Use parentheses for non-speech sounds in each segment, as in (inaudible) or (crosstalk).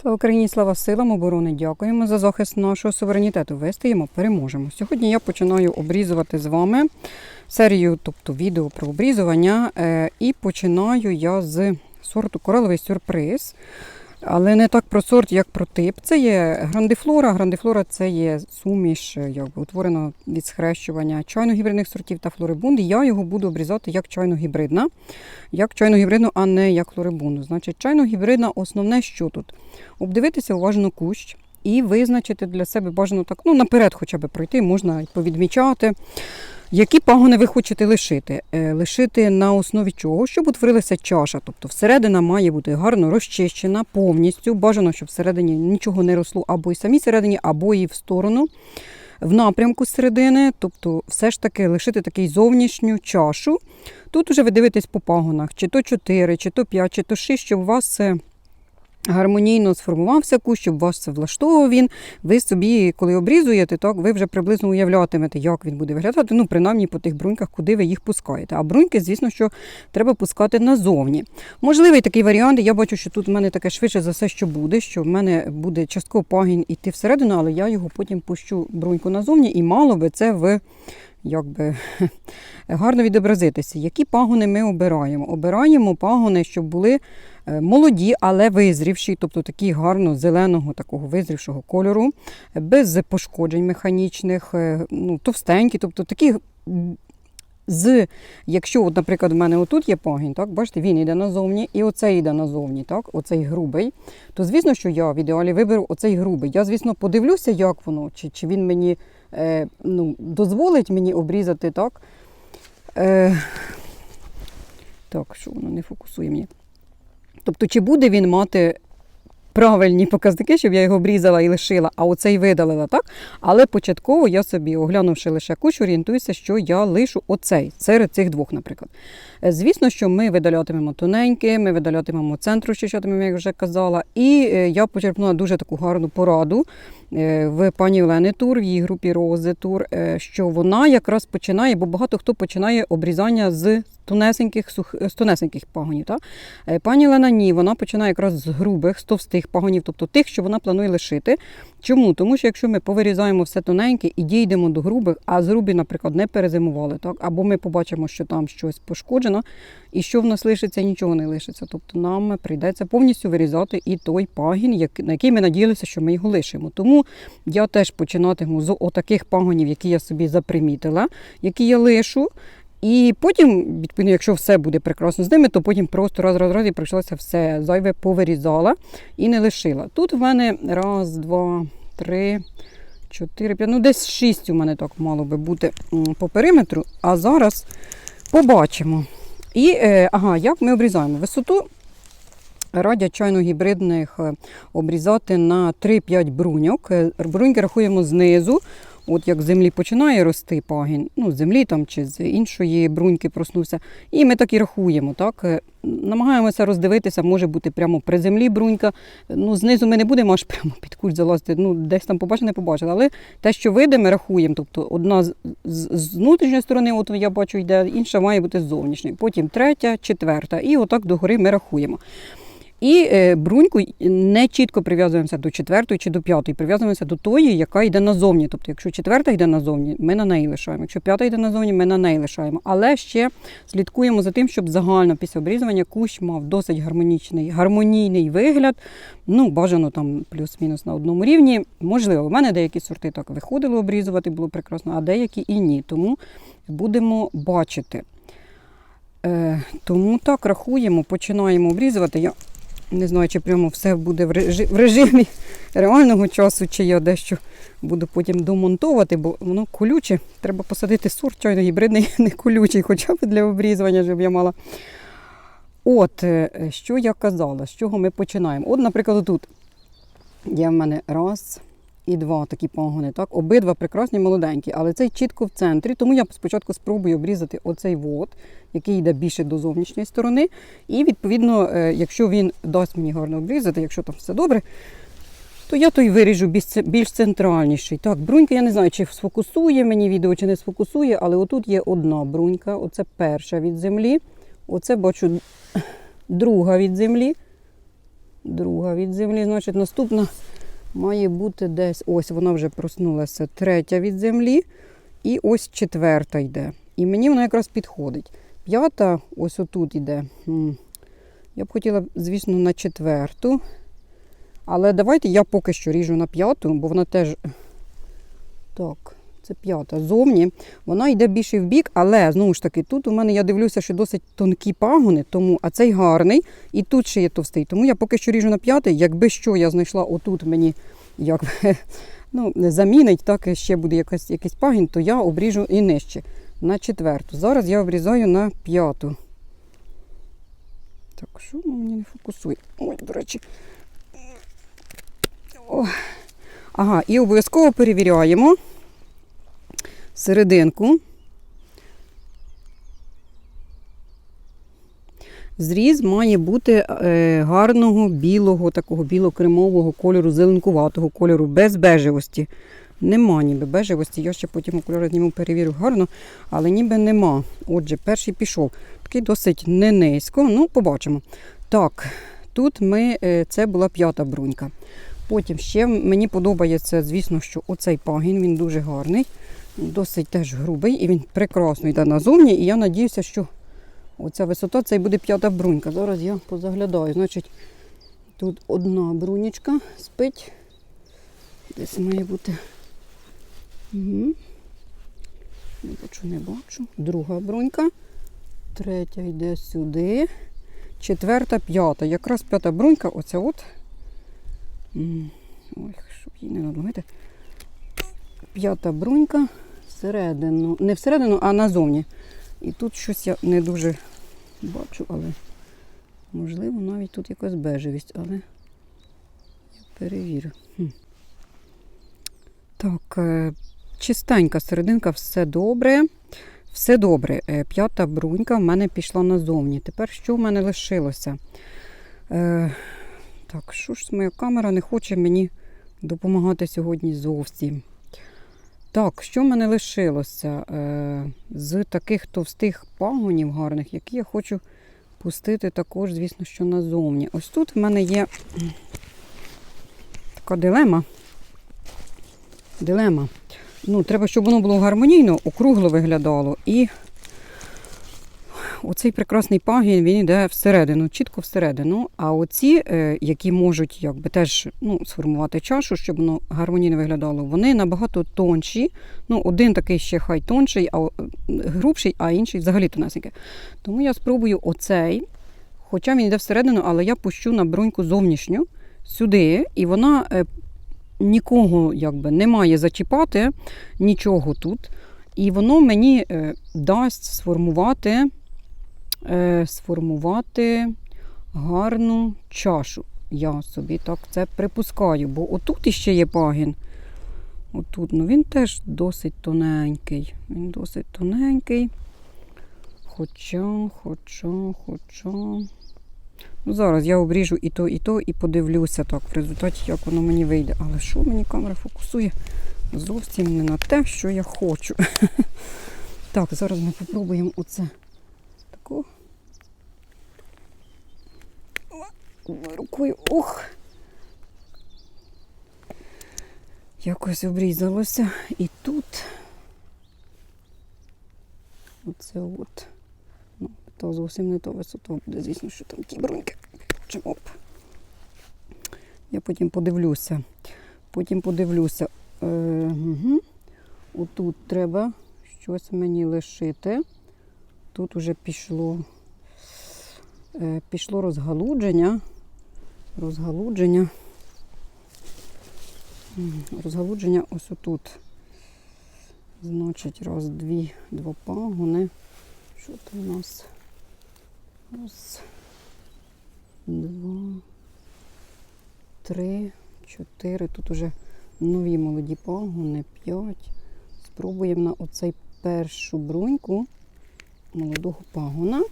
Слава Україні, слава силам оборони! Дякуємо за захист нашого суверенітету. Вистоїмо, переможемо. Сьогодні я починаю обрізувати з вами серію, тобто відео про обрізування. е, І починаю я з сорту кораловий сюрприз. Але не так про сорт, як про тип. Це є грандифлора. Грандифлора це є суміш, якби утворена від схрещування чайно-гібридних сортів та флорибунди. Я його буду обрізати як чайно-гібридна, як чайно-гібридну, а не як флорибунду. Значить, чайно-гібридна основне, що тут? Обдивитися уважно кущ і визначити для себе бажано так, ну наперед хоча б пройти, можна повідмічати. Які пагони ви хочете лишити? Е, Лишити на основі чого? Щоб утворилася чаша. Тобто всередина має бути гарно розчищена повністю. Бажано, щоб всередині нічого не росло або і самій середині, або і в сторону, в напрямку середини. Тобто, все ж таки лишити такий зовнішню чашу. Тут уже ви дивитесь по пагонах, чи то 4, чи то 5, чи то 6, щоб у вас це гармонійно сформувався кущ, щоб вас це влаштовував він. Ви собі, коли обрізуєте, так ви вже приблизно уявлятимете, як він буде виглядати. Ну, принаймні по тих бруньках, куди ви їх пускаєте. А бруньки, звісно, що треба пускати назовні. Можливий такий варіант. Я бачу, що тут в мене таке швидше за все, що буде, що в мене буде частково пагін іти всередину, але я його потім пущу бруньку назовні, і мало би це в. Якби (laughs) гарно відобразитися. Які пагони ми обираємо? Обираємо пагони, щоб були е, молоді, але визрівші, тобто такі гарно зеленого, такого визрівшого кольору, без пошкоджень механічних, е, ну, товстенькі, тобто такі. З, якщо, от, наприклад, в мене отут є пагін, так, бачите, він йде назовні, і оцей йде назовні, так, оцей грубий, то звісно, що я в ідеалі виберу оцей грубий. Я, звісно, подивлюся, як воно, чи, чи він мені е, ну, дозволить мені обрізати, так. Е, так, що воно не фокусує мені. Тобто, чи буде він мати правильні показники, щоб я його обрізала і лишила, а оцей видалила, так? Але початково я собі, оглянувши лише кущ, орієнтуюся, що я лишу оцей серед цих двох, наприклад. Е, Звісно, що ми видалятимемо тоненьке, ми видалятимемо центру, щитимемо, як вже казала. І е, я почерпнула дуже таку гарну пораду е, в пані Олени Тур, в її групі Рози Тур, що вона якраз починає, бо багато хто починає обрізання з тонесеньких, сух, з тонесеньких пагонів. Так? Е, Пані Олена ні, вона починає якраз з грубих, з товстих пагонів, тобто тих, що вона планує лишити. Чому? Тому що якщо ми повирізаємо все тоненьке і дійдемо до грубих, а з грубі, наприклад, не перезимували, так? або ми побачимо, що там щось пошкоджено, і що в нас лишиться, нічого не лишиться. Тобто нам прийдеться повністю вирізати і той пагін, на який ми надіялися, що ми його лишимо. Тому я теж починатиму з отаких пагонів, які я собі запримітила, які я лишу. І потім, відповідно, якщо все буде прекрасно з ними, то потім просто раз, раз, раз і прийшлося все зайве повирізала і не лишила. Тут в мене раз, два, три, чотири, п'ять, ну десь шість у мене так мало би бути по периметру. А зараз побачимо. І е, ага, як ми обрізаємо? Висоту радять чайно-гібридних е, обрізати на 3-5 бруньок. Е, Бруньки рахуємо знизу. От як землі починає рости пагін, ну землі там чи з іншої бруньки проснувся. І ми так і рахуємо. Так? Е, Намагаємося роздивитися, може бути прямо при землі брунька. Ну, знизу ми не будемо аж прямо під кущ залазити. Ну, десь там побачили, не побачили. Але те, що вийде, ми рахуємо. Тобто одна з, з, з внутрішньої сторони, от я бачу, йде, інша має бути з зовнішньої. Потім третя, четверта. І отак догори ми рахуємо. І е, бруньку не чітко прив'язуємося до четвертої чи до п'ятої, прив'язуємося до тої, яка йде назовні. Тобто, якщо четверта йде назовні, ми на неї лишаємо. Якщо п'ята йде назовні, ми на неї лишаємо. Але ще слідкуємо за тим, щоб загально після обрізування кущ мав досить гармонічний, гармонійний вигляд. Ну, бажано там плюс-мінус на одному рівні. Можливо, в мене деякі сорти так виходили обрізувати, було прекрасно, а деякі і ні. Тому будемо бачити. Е, тому так рахуємо, починаємо обрізувати. Я не знаю, чи прямо все буде в режимі, (laughs) реального часу, чи я дещо буду потім домонтувати, бо воно колюче. Треба посадити сорт чайно гібридний, (laughs) не колючий, хоча б для обрізування, щоб я мала. От, е, що я казала, з чого ми починаємо. От, наприклад, тут є в мене раз і два такі пагони. Так? Обидва прекрасні молоденькі, але цей чітко в центрі, тому я спочатку спробую обрізати оцей вот, який йде більше до зовнішньої сторони. І відповідно, е, якщо він дасть мені гарно обрізати, якщо там все добре, то я той виріжу більш центральніший. Так, брунька, я не знаю, чи сфокусує мені відео, чи не сфокусує, але отут є одна брунька, оце перша від землі. Оце бачу друга від землі. друга від землі. Значить, наступна має бути десь. Ось вона вже проснулася, третя від землі. І ось четверта йде. І мені вона якраз підходить. П'ята ось отут йде. Я б хотіла, звісно, на четверту. Але давайте я поки що ріжу на п'яту, бо вона теж. Так, це п'ята. Зовні. Вона йде більше в бік, але знову ж таки, тут у мене я дивлюся, що досить тонкі пагони, тому, а цей гарний, і тут ще є товстий. Тому я поки що ріжу на п'ятий. Якби що я знайшла отут мені як, (laughs) ну, замінить, так ще буде якась, якийсь пагін, то я обріжу і нижче. На четверту. Зараз я обрізаю на п'яту. Так, що мені не фокусує? Ой, до речі. О. Ага, і обов'язково перевіряємо серединку. Зріз має бути е, гарного білого, такого біло-кремового кольору, зеленкуватого кольору, без бежевості. Нема ніби бежевості. Я ще потім окуляри зніму, перевірю гарно, але ніби нема. Отже, перший пішов. Такий досить не низько. Ну, побачимо. Так, тут ми, е, це була п'ята брунька. Потім ще мені подобається, звісно, що оцей пагін, він дуже гарний, досить теж грубий і він прекрасно йде назовні. І я надіюся, що оця висота це і буде п'ята брунька. Зараз я позаглядаю. Значить, тут одна брунечка спить. Десь має бути. Угу. Не бачу, не бачу. Друга брунька. Третя йде сюди. Четверта, п'ята. Якраз п'ята брунька, оця от. Ой, щоб її не надломити. П'ята брунька всередину. Не всередину, а назовні. І тут щось я не дуже бачу, але можливо навіть тут якась бежевість, але я перевірю. Хм. Так, е, чистенька серединка, все добре. Все добре. Е, П'ята брунька в мене пішла назовні. Тепер що в мене лишилося? Е, так, що ж моя камера не хоче мені допомагати сьогодні зовсім. Так, що в мене лишилося е, з таких товстих пагонів гарних, які я хочу пустити також, звісно, що назовні. Ось тут в мене є така дилема. Дилема. Ну, треба, щоб воно було гармонійно, округло виглядало. І оцей прекрасний пагін, він йде всередину, чітко всередину. А оці, е, які можуть якби, теж ну, сформувати чашу, щоб воно гармонійно виглядало, вони набагато тонші. Ну, один такий ще хай тонший, а грубший, а інший взагалі тонесенький. Тому я спробую оцей, хоча він йде всередину, але я пущу на бруньку зовнішню сюди, і вона е, нікого якби, не має зачіпати, нічого тут. І воно мені е, дасть сформувати, е, сформувати гарну чашу. Я собі так це припускаю, бо отут іще є пагін. Отут, ну він теж досить тоненький. Він досить тоненький. Хоча, хоча, хоча. Ну, зараз я обріжу і то, і то, і подивлюся так, в результаті, як воно мені вийде. Але що мені камера фокусує? Зовсім не на те, що я хочу. (laughs) Так, зараз ми попробуємо оце. Таку. Рукою. Ох. Якось обрізалося. І тут. Оце от. Ну, то зовсім не то висота буде, звісно, що там ті бруньки. Чим. Я потім подивлюся. Потім подивлюся. Е, угу. Отут треба щось мені лишити. Тут уже пішло, е, пішло розгалудження. Розгалудження. Розгалудження ось отут. Значить, раз, дві, два пагони. Що там у нас? Раз, два, три, чотири. Тут уже нові молоді пагони, п'ять. Спробуємо на оцей першу бруньку молодого пагона.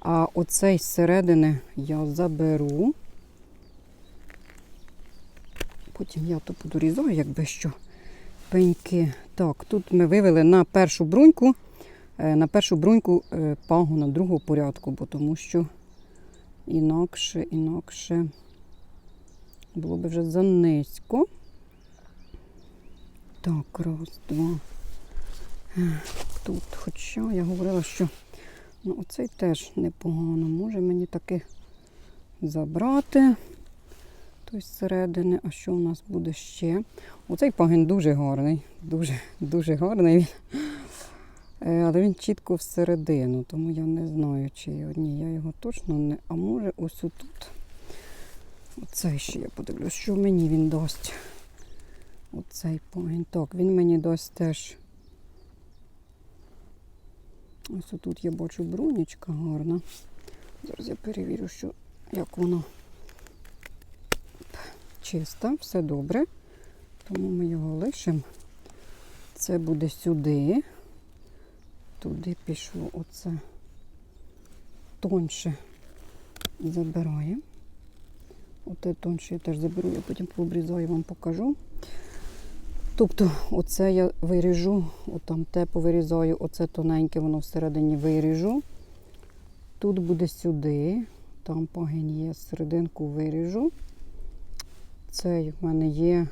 А оцей зсередини я заберу. Потім я то подорізаю, якби що пеньки. Так, тут ми вивели на першу бруньку, е, на першу бруньку е, пагона другого порядку, бо тому що інакше, інакше Було б вже занизько. Так, раз, два. Е, Тут, хоча я говорила, що ну, оцей теж непогано. Може мені таки забрати той зсередини. А що у нас буде ще? Оцей пагін дуже гарний. Дуже, дуже гарний. Е, Але він чітко всередину, тому я не знаю, чи ні, я його точно не. А може ось тут. Оцей ще я подивлюсь, що мені він дасть. Оцей пагін. Так, він мені дасть теж. Ось тут я бачу брунічка гарна. Зараз я перевірю, що як воно чиста, все добре. Тому ми його лишимо. Це буде сюди. Туди пішло оце тонше забираємо. Оте тонше я теж заберу, я потім пообрізаю, вам покажу. Тобто, оце я виріжу, отам те повирізаю, оце тоненьке, воно всередині виріжу. Тут буде сюди, там пагін є, серединку виріжу. Цей в мене є,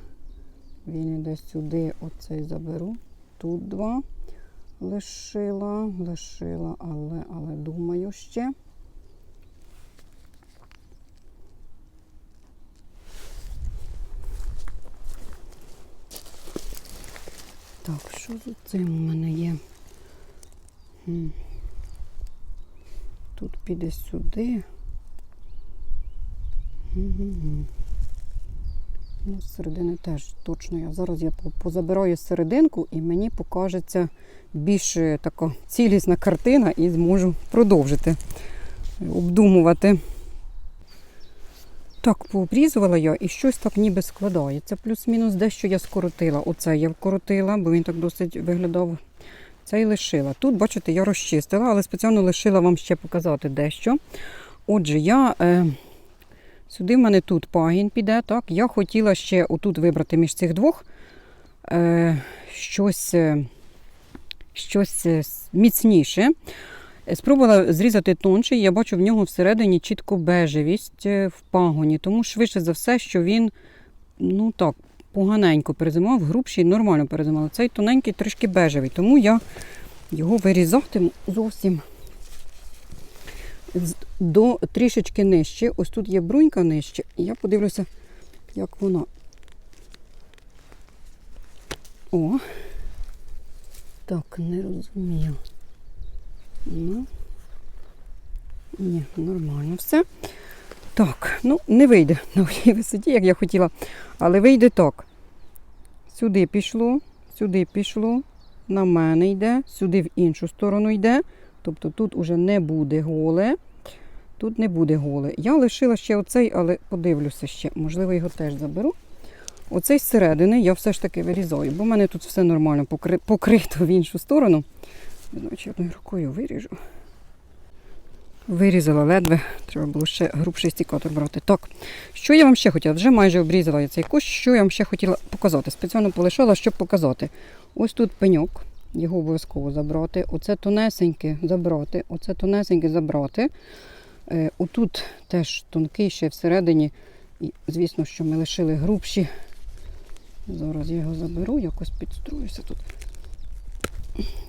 він іде сюди, оцей заберу. Тут два лишила, лишила, але, але думаю ще. Так, що з цим у мене є? Тут піде сюди. Мгм. Ну, з середини теж точно я. Зараз я позабираю серединку і мені покажеться більш е, така цілісна картина і зможу продовжити е, обдумувати. Так, пообрізувала я і щось так ніби складається. Плюс-мінус дещо я скоротила. Оце я вкоротила, бо він так досить виглядав. Це і лишила. Тут, бачите, я розчистила, але спеціально лишила вам ще показати дещо. Отже, я. Е, Сюди в мене тут пагін піде. так. Я хотіла ще отут вибрати між цих двох е, щось, е, щось е, міцніше. Спробувала зрізати тонше, і я бачу в нього всередині чітко бежевість е, в пагоні. Тому швидше за все, що він ну так, поганенько перезимував, грубший нормально перезимував. Цей тоненький трішки бежевий, тому я його вирізатиму зовсім до трішечки нижче. Ось тут є брунька нижче, і я подивлюся, як вона. О. Так, не розумію. Ну. Ні, нормально все. Так, ну не вийде (laughs) на одній висоті, як я хотіла, але вийде так. Сюди пішло, сюди пішло, на мене йде, сюди в іншу сторону йде. Тобто тут уже не буде голе. Тут не буде голе. Я лишила ще оцей, але подивлюся ще. Можливо, його теж заберу. Оцей зсередини я все ж таки вирізаю, бо в мене тут все нормально покри- покрито в іншу сторону. Чи одною рукою виріжу. Вирізала ледве, треба було ще грубший стікатор брати. Так, що я вам ще хотіла? Вже майже обрізала я цей кущ. Що я вам ще хотіла показати? Спеціально полишала, щоб показати. Ось тут пеньок, його обов'язково забрати. Оце тонесеньке забрати, оце тонесеньке забрати. Е, отут теж тонкий ще всередині. І, звісно, що ми лишили грубші. Зараз я його заберу, якось підстроюся тут.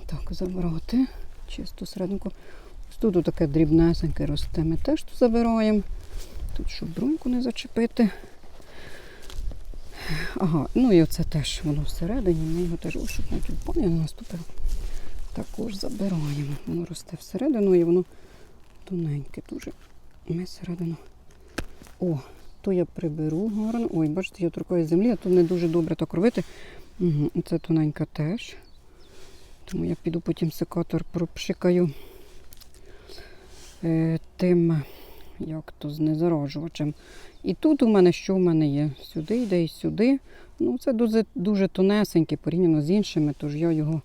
Так, забрати. Чисто серединку. Ось тут таке дрібнесеньке росте. Ми теж тут забираємо. Тут, щоб бруньку не зачепити. Ага, ну і оце теж воно всередині. Ми його теж ось навіть я наступив. Також забираємо. Воно росте всередину і воно тоненьке дуже. Ми всередину. О, то я приберу гарно. Ой, бачите, я торкаю землі, а то не дуже добре так робити. Угу, це тоненька теж. Тому я піду потім секатор пропшикаю е, тим, як то, знезаражувачем. І тут у мене що в мене є? Сюди йде і сюди. Ну, це дуже, дуже тонесенький порівняно з іншими, тож я його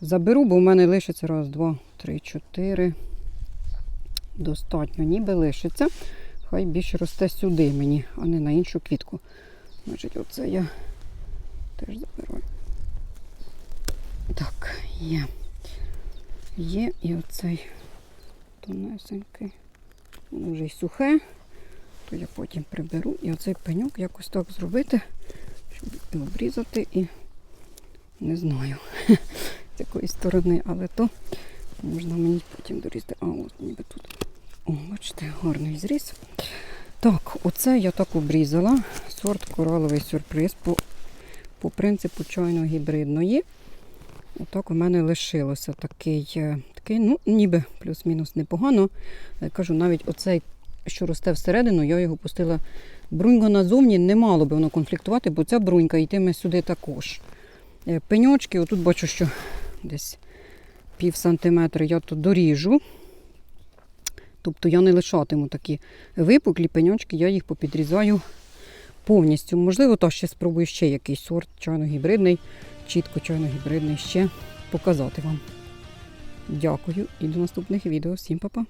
заберу, бо в мене лишиться раз, два, три, чотири. Достатньо, ніби лишиться. Хай більше росте сюди мені, а не на іншу квітку. Значить, оце я теж заберу. Так, є. Є і оцей тонесенький. Воно вже й сухе. то я потім приберу. І оцей пеньок якось так зробити, щоб і обрізати, і не знаю (laughs) з якої сторони, але то можна мені потім дорізати. А от ніби тут. О, бачите, гарний зріз. Так, оце я так обрізала. Сорт кораловий сюрприз по, по принципу чайно-гібридної. Отак у мене лишилося такий, е, ну, ніби плюс-мінус непогано. Кажу, навіть оцей, що росте всередину, я його пустила брунько назовні, не мало би воно конфліктувати, бо ця брунька йтиме сюди також. Е, Пеньочки, отут бачу, що десь пів сантиметра я тут доріжу. Тобто я не лишатиму такі випуклі пеньочки, я їх попідрізаю повністю. Можливо, то ще спробую ще якийсь сорт чайно-гібридний, чітко чайно-гібридний ще показати вам. Дякую і до наступних відео. Всім па-па!